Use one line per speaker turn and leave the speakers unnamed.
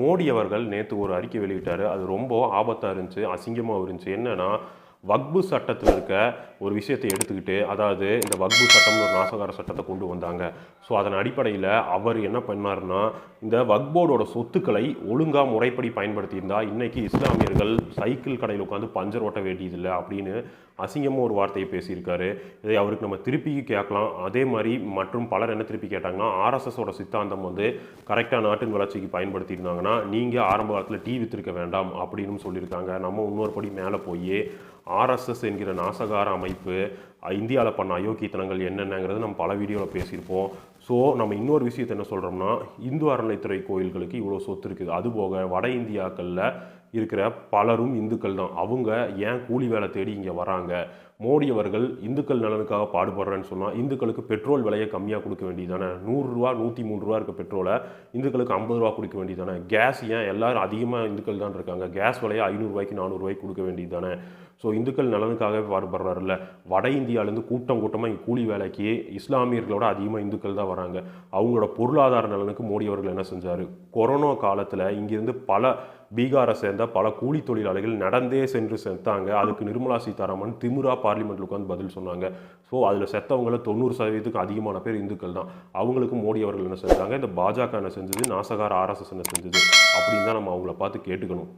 மோடி அவர்கள் நேற்று ஒரு அறிக்கை வெளியிட்டார். அது ரொம்ப ஆபத்தாக இருந்துச்சு அசிங்கமாக இருந்துச்சு. என்னென்னா வக்பு சட்டத்தில் இருக்க ஒரு விஷயத்தை எடுத்துக்கிட்டு அதாவது இந்த வக்பு சட்டம்னு ஒரு நாசகார சட்டத்தை கொண்டு வந்தாங்க. ஸோ அதன் அடிப்படையில் அவர் என்ன பண்ணார்னா இந்த வக்போர்டோட சொத்துக்களை ஒழுங்காக முறைப்படி பயன்படுத்தியிருந்தா இன்றைக்கி இஸ்லாமியர்கள் சைக்கிள் கடையில் உட்காந்து பஞ்சர் ஓட்ட வேண்டியதில்லை அப்படின்னு அசிங்கமாக ஒரு வார்த்தையை பேசியிருக்காரு. இதை அவருக்கு நம்ம திருப்பி கேட்கலாம். அதே மாதிரி மற்றும் பலர் என்ன திருப்பி கேட்டாங்கன்னா ஆர்எஸ்எஸோட சித்தாந்தம் வந்து கரெக்டாக நாட்டின் வளர்ச்சிக்கு பயன்படுத்தியிருந்தாங்கன்னா நீங்கள் ஆரம்ப காலத்தில் டீ வித்திருக்க வேண்டாம் அப்படின்னு சொல்லியிருக்காங்க. நம்ம இன்னொரு படி மேலே போய் ஆர்எஸ்எஸ் என்கிற நாசகார அமைப்பு இந்தியாவில் பண்ண அயோக்கியத்தனங்கள் என்னென்னங்கிறது நம்ம பல வீடியோவில் பேசியிருப்போம். ஸோ நம்ம இன்னொரு விஷயத்தை என்ன சொல்கிறோம்னா இந்து அறநிலைத்துறை கோயில்களுக்கு இவ்வளோ சொத்து இருக்குது. அதுபோக வட இந்தியாக்களில் இருக்கிற பலரும் இந்துக்கள் தான். அவங்க ஏன் கூலி வேலை தேடி இங்கே வராங்க? மோடி அவர்கள் இந்துக்கள் நலனுக்காக பாடுபடுறேன்னு சொன்னால் இந்துக்களுக்கு பெட்ரோல் விலையை கம்மியாக கொடுக்க வேண்டியதானே நூறுரூவா நூற்றி மூணு ரூபா இருக்க பெட்ரோலை இந்துக்களுக்கு ஐம்பது ரூபா கொடுக்க வேண்டியதானே கேஸ் ஏன் எல்லோரும் அதிகமாக இந்துக்கள் தான் இருக்காங்க? கேஸ் விலையை ஐநூறுரூவாய்க்கு நானூறுரூவாய்க்கு கொடுக்க வேண்டியதானே ஸோ இந்துக்கள் நலனுக்காகவே பாடுபடுறாருல்ல. வட இந்தியாவிலேருந்து கூட்டம் கூட்டமாக இங்கே கூலி வேலைக்கு இஸ்லாமியர்களோட அதிகமாக இந்துக்கள் தான் வராங்க. அவங்களோட பொருளாதார நலனுக்கு மோடி அவர்கள் என்ன செஞ்சார்? கொரோனா காலத்தில் இங்கேருந்து பல பீகாரை சேர்ந்த பல கூலி தொழிலாளிகள் நடந்தே சென்று செத்தாங்க. அதுக்கு நிர்மலா சீதாராமன் திமுரா பார்லிமெண்ட்டில் உட்காந்து பதில் சொன்னாங்க. ஸோ அதில் செத்தவங்கள தொண்ணூறு சதவீதத்துக்கு அதிகமான பேர் இந்துக்கள் தான். அவங்களுக்கு மோடி அவர்கள் என்ன செஞ்சாங்க? இந்த பாஜக என்ன செஞ்சது? நாசகார ஆர்எஸ்எஸ் என்ன செஞ்சது? அப்படின்னு தான் நம்ம அவங்கள பார்த்து கேட்டுக்கணும்.